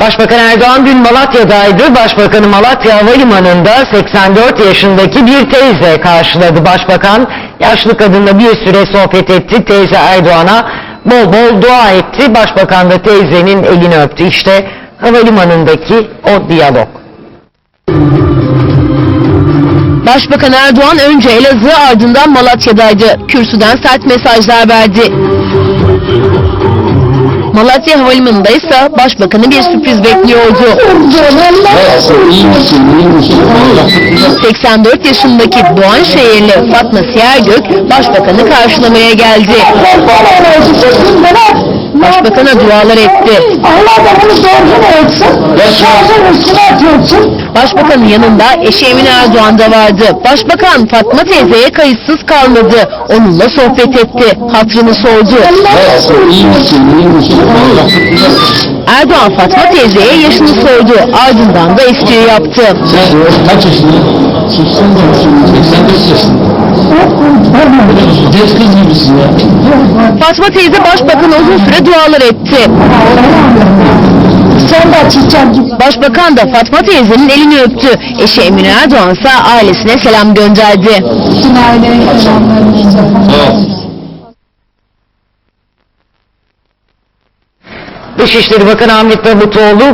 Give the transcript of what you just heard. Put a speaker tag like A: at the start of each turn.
A: Başbakan Erdoğan dün Malatya'daydı. Başbakanı Malatya Havalimanı'nda 84 yaşındaki bir teyze karşıladı. Başbakan yaşlı kadınla bir süre sohbet etti. Teyze Erdoğan'a bol bol dua etti. Başbakan da teyzenin elini öptü. İşte havalimanındaki o diyalog.
B: Başbakan Erdoğan önce Elazığ ardından Malatya'daydı. Kürsüden sert mesajlar verdi. Malatya Havalimanı'nda ise başbakanı bir sürpriz bekliyordu.
C: İyi misin, iyi misin?
B: 84 yaşındaki Doğanşehirli Fatma Siyergök başbakanı karşılamaya geldi. Başbakana dualar etti.
D: Allah da bunu doğru etsin. Şarjın üstüne atıyorsun.
B: Başbakanın yanında eşi Emine Erdoğan da vardı. Başbakan Fatma teyzeye kayıtsız kalmadı. Onunla sohbet etti. Hatrını sordu. Erdoğan Fatma teyzeye yaşını sordu. Ardından da espri yaptı.
C: Sen kaç yaşındasın? 84 yaşında. Genç kız gibisin ya.
B: Fatma teyze başbakanı uzun süre dualar etti.
D: Sen de çiçek gibi.
B: Başbakan da Fatma teyzenin elini öptü. Eşi Emine Erdoğan ise ailesine selam gönderdi.
D: Bütün aileye selamlarımızı.
A: Dışişleri Bakanı Ahmet Davutoğlu